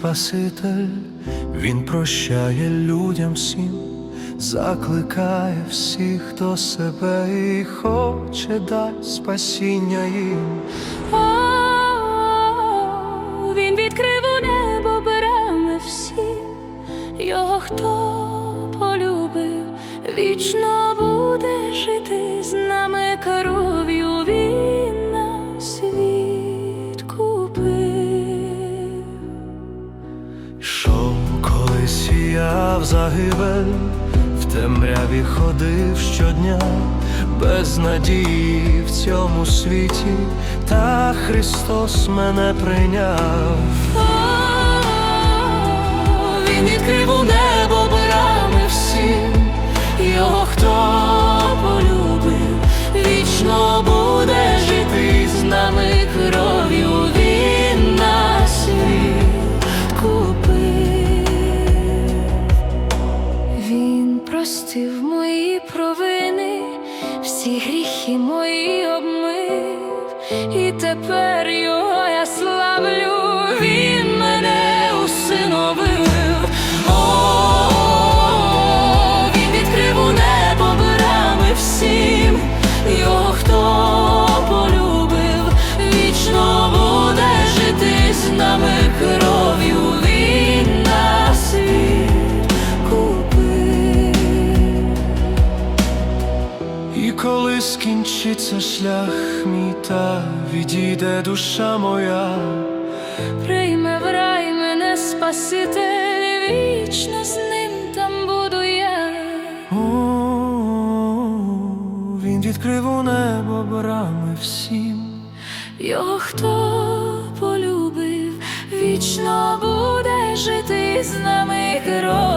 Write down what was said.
Спаситель, Він прощає людям всім, закликає всіх, хто себе і хоче дать спасіння їм. О, він відкрив у небо брами всі, його хто полюбив, вічно буде жити з нами кров'ю сіяв загибель, в темряві ходив щодня, без надії в цьому світі, та Христос мене прийняв. І тепер його я славлю, він скінчиться шлях мій та відійде душа моя, Прийме в рай мене Спаситель, вічно з ним там буду я. О, він відкрив у небо брами всім. Його хто полюбив, вічно буде жити з нами кров'ю